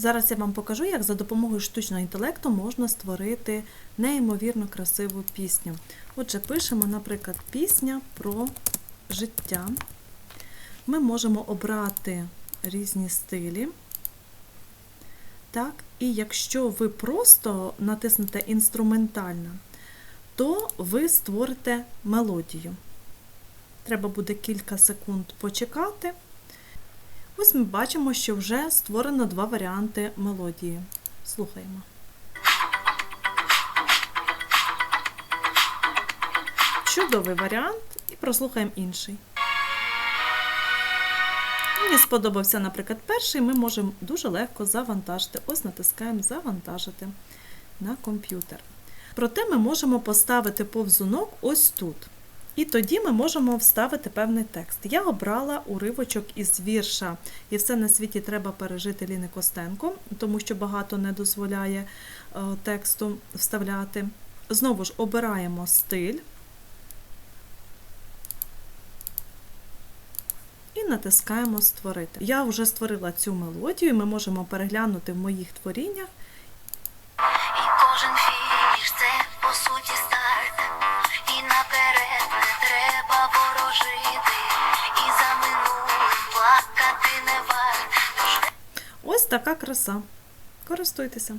Зараз я вам покажу, як за допомогою штучного інтелекту можна створити неймовірно красиву пісню. Отже, пишемо, наприклад, пісня про життя. Ми можемо обрати різні стилі. Так, і якщо ви просто натиснете інструментальна, то ви створите мелодію. Треба буде кілька секунд почекати. Ось ми бачимо, що вже створено два варіанти мелодії. Слухаємо. Чудовий варіант, і прослухаємо інший. Мені сподобався, наприклад, перший, ми можемо дуже легко завантажити. Ось натискаємо Завантажити на комп'ютер. Проте ми можемо поставити повзунок ось тут. І тоді ми можемо вставити певний текст. Я обрала уривочок із вірша І все на світі треба пережити Ліни Костенко, тому що багато не дозволяє е, тексту вставляти. Знову ж обираємо стиль і натискаємо Створити. Я вже створила цю мелодію, ми можемо переглянути в моїх творіннях. Ось така краса. Користуйтеся.